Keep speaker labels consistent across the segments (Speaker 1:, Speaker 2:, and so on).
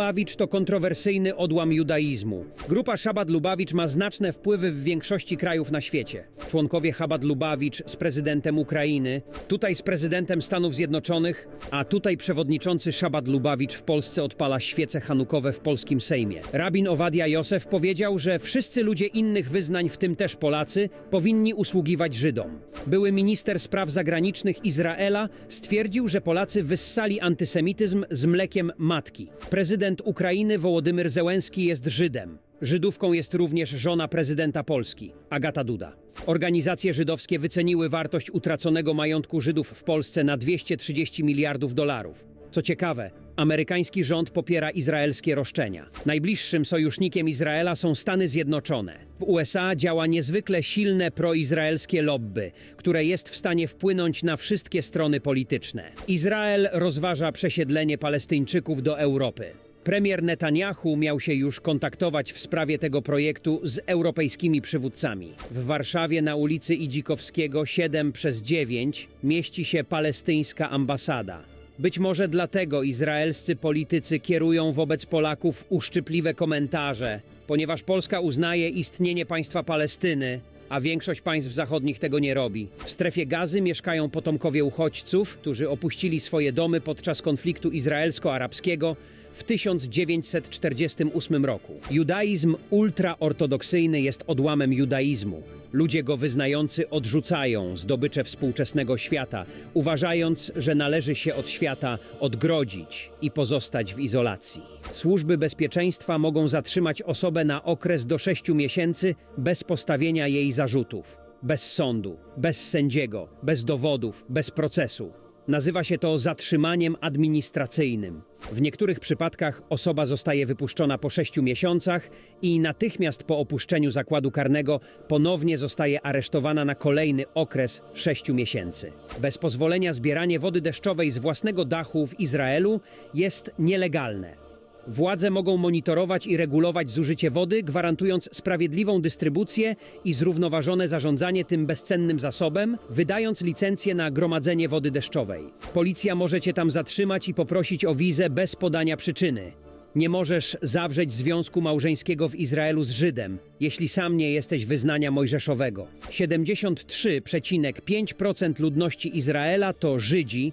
Speaker 1: Lubawicz to kontrowersyjny odłam judaizmu. Grupa Szabad Lubawicz ma znaczne wpływy w większości krajów na świecie. Członkowie Chabad Lubawicz z prezydentem Ukrainy, tutaj z prezydentem Stanów Zjednoczonych, a tutaj przewodniczący Szabad Lubawicz w Polsce odpala świece hanukowe w polskim Sejmie. Rabin Owadia Józef powiedział, że wszyscy ludzie innych wyznań, w tym też Polacy, powinni usługiwać Żydom. Były minister spraw zagranicznych Izraela stwierdził, że Polacy wyssali antysemityzm z mlekiem matki. Prezydent Ukrainy Wołodymyr Zełenski jest Żydem. Żydówką jest również żona prezydenta Polski, Agata Duda. Organizacje żydowskie wyceniły wartość utraconego majątku Żydów w Polsce na 230 miliardów dolarów. Co ciekawe, amerykański rząd popiera izraelskie roszczenia. Najbliższym sojusznikiem Izraela są Stany Zjednoczone. W USA działa niezwykle silne proizraelskie lobby, które jest w stanie wpłynąć na wszystkie strony polityczne. Izrael rozważa przesiedlenie Palestyńczyków do Europy. Premier Netanyahu miał się już kontaktować w sprawie tego projektu z europejskimi przywódcami. W Warszawie na ulicy Idzikowskiego 7 przez 9 mieści się palestyńska ambasada. Być może dlatego izraelscy politycy kierują wobec Polaków uszczypliwe komentarze, ponieważ Polska uznaje istnienie państwa Palestyny, a większość państw zachodnich tego nie robi. W strefie gazy mieszkają potomkowie uchodźców, którzy opuścili swoje domy podczas konfliktu izraelsko-arabskiego w 1948 roku. Judaizm ultraortodoksyjny jest odłamem judaizmu. Ludzie go wyznający odrzucają zdobycze współczesnego świata, uważając, że należy się od świata odgrodzić i pozostać w izolacji. Służby bezpieczeństwa mogą zatrzymać osobę na okres do 6 miesięcy bez postawienia jej zarzutów, bez sądu, bez sędziego, bez dowodów, bez procesu. Nazywa się to zatrzymaniem administracyjnym. W niektórych przypadkach osoba zostaje wypuszczona po 6 miesiącach i natychmiast po opuszczeniu zakładu karnego ponownie zostaje aresztowana na kolejny okres 6 miesięcy. Bez pozwolenia zbieranie wody deszczowej z własnego dachu w Izraelu jest nielegalne. Władze mogą monitorować i regulować zużycie wody, gwarantując sprawiedliwą dystrybucję i zrównoważone zarządzanie tym bezcennym zasobem, wydając licencję na gromadzenie wody deszczowej. Policja może cię tam zatrzymać i poprosić o wizę bez podania przyczyny. Nie możesz zawrzeć związku małżeńskiego w Izraelu z Żydem, jeśli sam nie jesteś wyznania mojżeszowego. 73,5% ludności Izraela to Żydzi,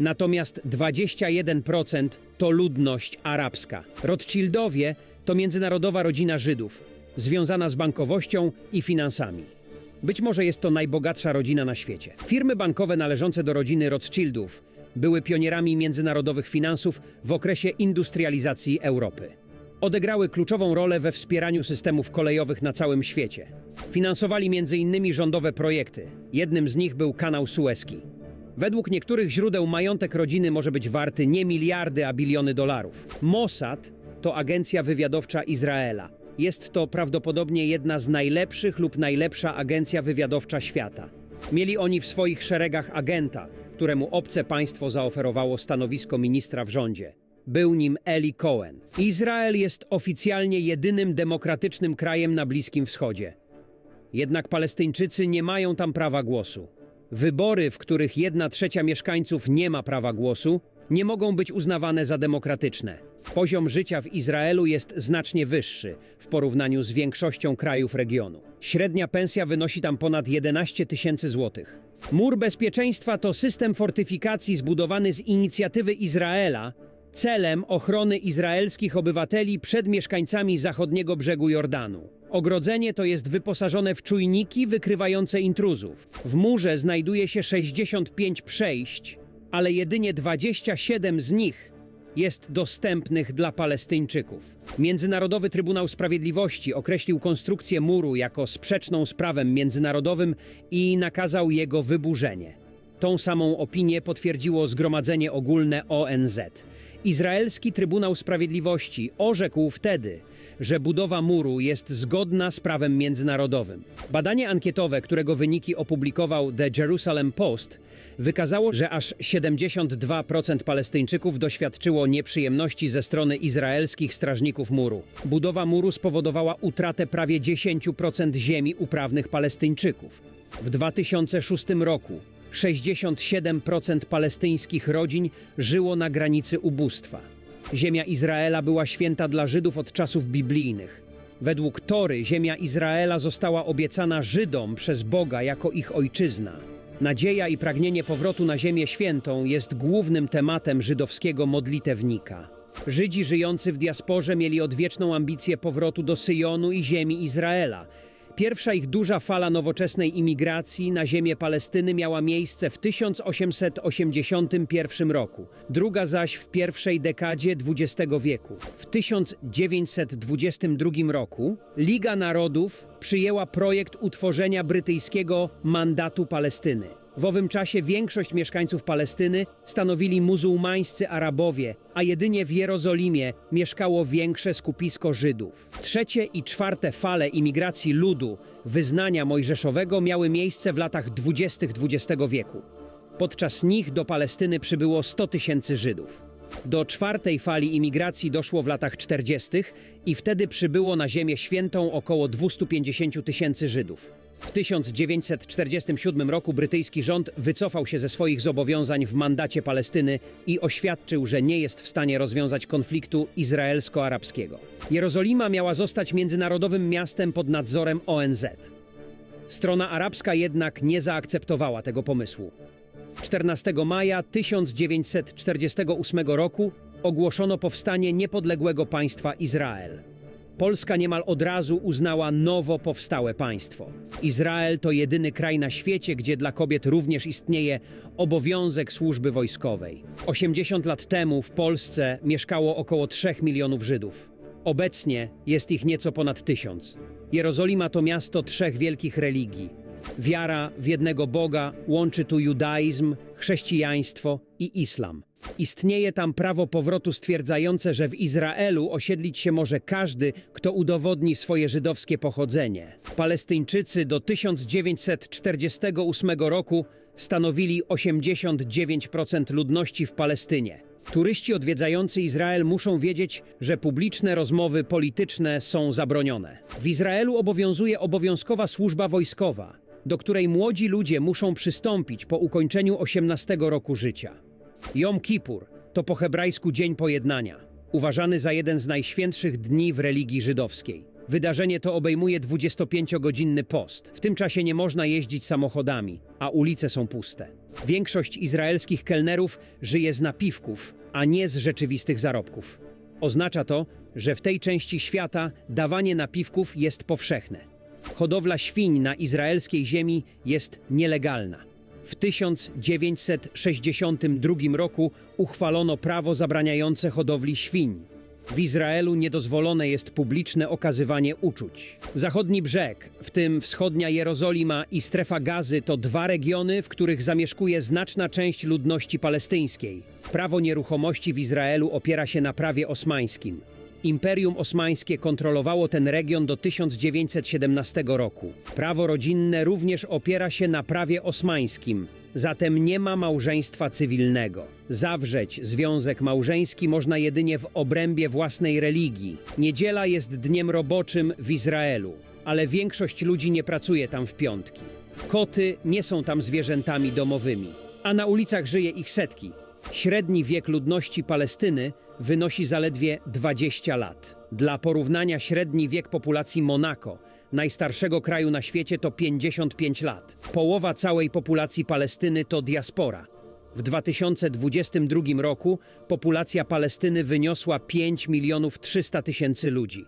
Speaker 1: natomiast 21% to ludność arabska. Rothschildowie to międzynarodowa rodzina Żydów, związana z bankowością i finansami. Być może jest to najbogatsza rodzina na świecie. Firmy bankowe należące do rodziny Rothschildów były pionierami międzynarodowych finansów w okresie industrializacji Europy. Odegrały kluczową rolę we wspieraniu systemów kolejowych na całym świecie. Finansowali m.in. rządowe projekty. Jednym z nich był kanał Suezki. Według niektórych źródeł majątek rodziny może być warty nie miliardy, a biliony dolarów. Mossad to agencja wywiadowcza Izraela. Jest to prawdopodobnie jedna z najlepszych lub najlepsza agencja wywiadowcza świata. Mieli oni w swoich szeregach agenta, któremu obce państwo zaoferowało stanowisko ministra w rządzie. Był nim Eli Cohen. Izrael jest oficjalnie jedynym demokratycznym krajem na Bliskim Wschodzie. Jednak Palestyńczycy nie mają tam prawa głosu. Wybory, w których jedna trzecia mieszkańców nie ma prawa głosu, nie mogą być uznawane za demokratyczne. Poziom życia w Izraelu jest znacznie wyższy w porównaniu z większością krajów regionu. Średnia pensja wynosi tam ponad 11 tysięcy złotych. Mur bezpieczeństwa to system fortyfikacji zbudowany z inicjatywy Izraela celem ochrony izraelskich obywateli przed mieszkańcami zachodniego brzegu Jordanu. Ogrodzenie to jest wyposażone w czujniki wykrywające intruzów. W murze znajduje się 65 przejść, ale jedynie 27 z nich jest dostępnych dla Palestyńczyków. Międzynarodowy Trybunał Sprawiedliwości określił konstrukcję muru jako sprzeczną z prawem międzynarodowym i nakazał jego wyburzenie. Tą samą opinię potwierdziło Zgromadzenie Ogólne ONZ. Izraelski Trybunał Sprawiedliwości orzekł wtedy, że budowa muru jest zgodna z prawem międzynarodowym. Badanie ankietowe, którego wyniki opublikował The Jerusalem Post, wykazało, że aż 72% Palestyńczyków doświadczyło nieprzyjemności ze strony izraelskich strażników muru. Budowa muru spowodowała utratę prawie 10% ziemi uprawnych Palestyńczyków. W 2006 roku 67% palestyńskich rodzin żyło na granicy ubóstwa. Ziemia Izraela była święta dla Żydów od czasów biblijnych. Według Tory ziemia Izraela została obiecana Żydom przez Boga jako ich ojczyzna. Nadzieja i pragnienie powrotu na Ziemię Świętą jest głównym tematem żydowskiego modlitewnika. Żydzi żyjący w diasporze mieli odwieczną ambicję powrotu do Syjonu i ziemi Izraela. Pierwsza ich duża fala nowoczesnej imigracji na ziemię Palestyny miała miejsce w 1881 roku, druga zaś w pierwszej dekadzie XX wieku. W 1922 roku Liga Narodów przyjęła projekt utworzenia brytyjskiego mandatu Palestyny. W owym czasie większość mieszkańców Palestyny stanowili muzułmańscy Arabowie, a jedynie w Jerozolimie mieszkało większe skupisko Żydów. Trzecie i czwarte fale imigracji ludu wyznania mojżeszowego miały miejsce w latach dwudziestych XX wieku. Podczas nich do Palestyny przybyło 100 tysięcy Żydów. Do czwartej fali imigracji doszło w latach 40. i wtedy przybyło na Ziemię Świętą około 250 tysięcy Żydów. W 1947 roku brytyjski rząd wycofał się ze swoich zobowiązań w mandacie Palestyny i oświadczył, że nie jest w stanie rozwiązać konfliktu izraelsko-arabskiego. Jerozolima miała zostać międzynarodowym miastem pod nadzorem ONZ. Strona arabska jednak nie zaakceptowała tego pomysłu. 14 maja 1948 roku ogłoszono powstanie niepodległego państwa Izrael. Polska niemal od razu uznała nowo powstałe państwo. Izrael to jedyny kraj na świecie, gdzie dla kobiet również istnieje obowiązek służby wojskowej. 80 lat temu w Polsce mieszkało około 3 milionów Żydów. Obecnie jest ich nieco ponad tysiąc. Jerozolima to miasto trzech wielkich religii. Wiara w jednego Boga łączy tu judaizm, chrześcijaństwo i islam. Istnieje tam prawo powrotu stwierdzające, że w Izraelu osiedlić się może każdy, kto udowodni swoje żydowskie pochodzenie. Palestyńczycy do 1948 roku stanowili 89% ludności w Palestynie. Turyści odwiedzający Izrael muszą wiedzieć, że publiczne rozmowy polityczne są zabronione. W Izraelu obowiązuje obowiązkowa służba wojskowa, do której młodzi ludzie muszą przystąpić po ukończeniu 18 roku życia. Jom Kippur to po hebrajsku Dzień Pojednania, uważany za jeden z najświętszych dni w religii żydowskiej. Wydarzenie to obejmuje 25-godzinny post. W tym czasie nie można jeździć samochodami, a ulice są puste. Większość izraelskich kelnerów żyje z napiwków, a nie z rzeczywistych zarobków. Oznacza to, że w tej części świata dawanie napiwków jest powszechne. Hodowla świń na izraelskiej ziemi jest nielegalna. W 1962 roku uchwalono prawo zabraniające hodowli świń. W Izraelu niedozwolone jest publiczne okazywanie uczuć. Zachodni brzeg, w tym wschodnia Jerozolima i strefa gazy, to dwa regiony, w których zamieszkuje znaczna część ludności palestyńskiej. Prawo nieruchomości w Izraelu opiera się na prawie osmańskim. Imperium Osmańskie kontrolowało ten region do 1917 roku. Prawo rodzinne również opiera się na prawie osmańskim, zatem nie ma małżeństwa cywilnego. Zawrzeć związek małżeński można jedynie w obrębie własnej religii. Niedziela jest dniem roboczym w Izraelu, ale większość ludzi nie pracuje tam w piątki. Koty nie są tam zwierzętami domowymi, a na ulicach żyje ich setki. Średni wiek ludności Palestyny wynosi zaledwie 20 lat. Dla porównania średni wiek populacji Monako, najstarszego kraju na świecie, to 55 lat. Połowa całej populacji Palestyny to diaspora. W 2022 roku populacja Palestyny wyniosła 5 milionów 300 tysięcy ludzi.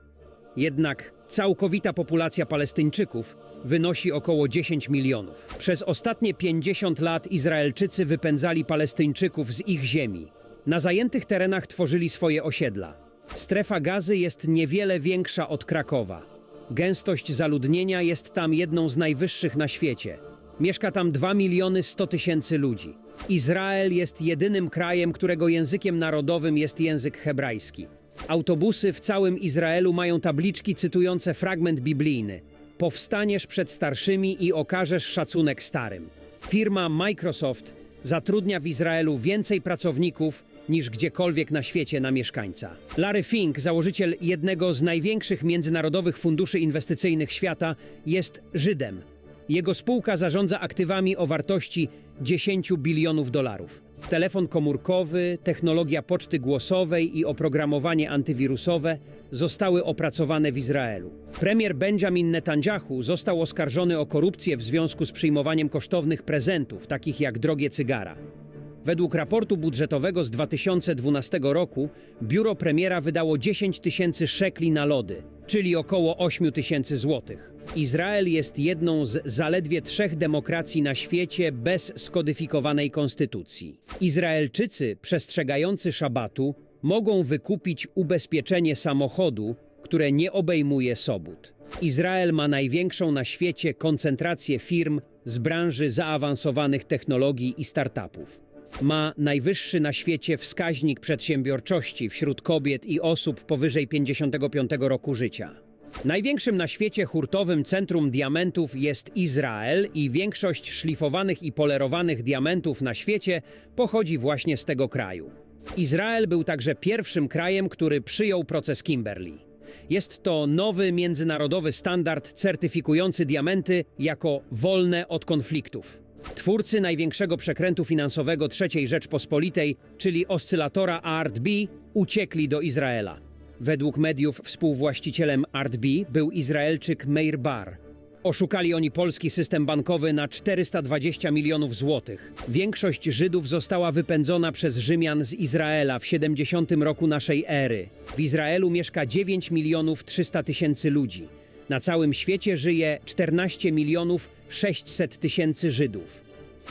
Speaker 1: Jednak całkowita populacja Palestyńczyków wynosi około 10 milionów. Przez ostatnie 50 lat Izraelczycy wypędzali Palestyńczyków z ich ziemi. Na zajętych terenach tworzyli swoje osiedla. Strefa gazy jest niewiele większa od Krakowa. Gęstość zaludnienia jest tam jedną z najwyższych na świecie. Mieszka tam 2 miliony 100 tysięcy ludzi. Izrael jest jedynym krajem, którego językiem narodowym jest język hebrajski. Autobusy w całym Izraelu mają tabliczki cytujące fragment biblijny: Powstaniesz przed starszymi i okażesz szacunek starym. Firma Microsoft zatrudnia w Izraelu więcej pracowników niż gdziekolwiek na świecie na mieszkańca. Larry Fink, założyciel jednego z największych międzynarodowych funduszy inwestycyjnych świata, jest Żydem. Jego spółka zarządza aktywami o wartości 10 bilionów dolarów. Telefon komórkowy, technologia poczty głosowej i oprogramowanie antywirusowe zostały opracowane w Izraelu. Premier Benjamin Netanyahu został oskarżony o korupcję w związku z przyjmowaniem kosztownych prezentów, takich jak drogie cygara. Według raportu budżetowego z 2012 roku biuro premiera wydało 10 tysięcy szekli na lody, czyli około 8 tysięcy złotych. Izrael jest jedną z zaledwie trzech demokracji na świecie bez skodyfikowanej konstytucji. Izraelczycy przestrzegający szabatu mogą wykupić ubezpieczenie samochodu, które nie obejmuje sobót. Izrael ma największą na świecie koncentrację firm z branży zaawansowanych technologii i startupów ma najwyższy na świecie wskaźnik przedsiębiorczości wśród kobiet i osób powyżej 55 roku życia. Największym na świecie hurtowym centrum diamentów jest Izrael i większość szlifowanych i polerowanych diamentów na świecie pochodzi właśnie z tego kraju. Izrael był także pierwszym krajem, który przyjął proces Kimberley. Jest to nowy międzynarodowy standard certyfikujący diamenty jako wolne od konfliktów. Twórcy największego przekrętu finansowego III Rzeczpospolitej, czyli oscylatora ARTB, uciekli do Izraela. Według mediów współwłaścicielem ARTB był Izraelczyk Meir Bar. Oszukali oni polski system bankowy na 420 milionów złotych. Większość Żydów została wypędzona przez Rzymian z Izraela w 70 roku naszej ery. W Izraelu mieszka 9 milionów 300 tysięcy ludzi. Na całym świecie żyje 14 milionów 600 tysięcy Żydów.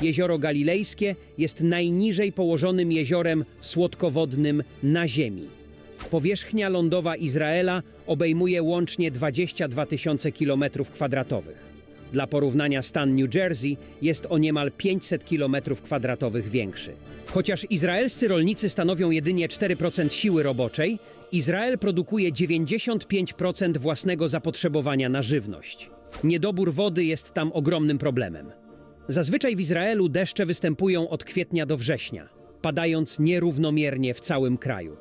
Speaker 1: Jezioro Galilejskie jest najniżej położonym jeziorem słodkowodnym na Ziemi. Powierzchnia lądowa Izraela obejmuje łącznie 22 tysiące kilometrów kwadratowych. Dla porównania stan New Jersey jest o niemal 500 kilometrów kwadratowych większy. Chociaż izraelscy rolnicy stanowią jedynie 4% siły roboczej, Izrael produkuje 95% własnego zapotrzebowania na żywność. Niedobór wody jest tam ogromnym problemem. Zazwyczaj w Izraelu deszcze występują od kwietnia do września, padając nierównomiernie w całym kraju.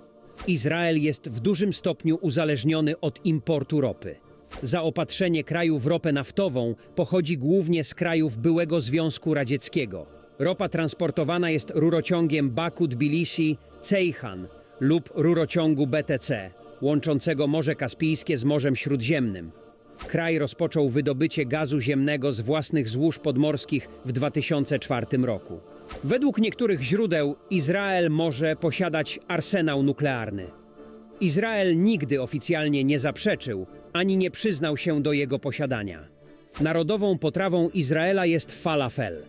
Speaker 1: Izrael jest w dużym stopniu uzależniony od importu ropy. Zaopatrzenie kraju w ropę naftową pochodzi głównie z krajów byłego Związku Radzieckiego. Ropa transportowana jest rurociągiem Baku-Tbilisi-Ceyhan lub rurociągu BTC, łączącego Morze Kaspijskie z Morzem Śródziemnym. Kraj rozpoczął wydobycie gazu ziemnego z własnych złóż podmorskich w 2004 roku. Według niektórych źródeł Izrael może posiadać arsenał nuklearny. Izrael nigdy oficjalnie nie zaprzeczył ani nie przyznał się do jego posiadania. Narodową potrawą Izraela jest falafel.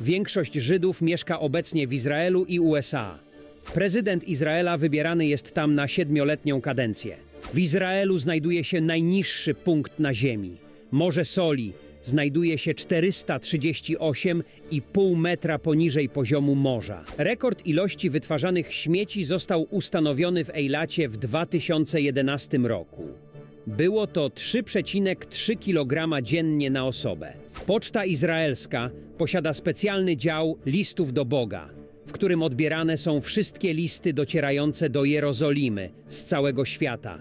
Speaker 1: Większość Żydów mieszka obecnie w Izraelu i USA. Prezydent Izraela wybierany jest tam na siedmioletnią kadencję. W Izraelu znajduje się najniższy punkt na ziemi. Morze Soli znajduje się 438,5 metra poniżej poziomu morza. Rekord ilości wytwarzanych śmieci został ustanowiony w Ejlacie w 2011 roku. Było to 3,3 kg dziennie na osobę. Poczta izraelska posiada specjalny dział listów do Boga, którym odbierane są wszystkie listy docierające do Jerozolimy z całego świata.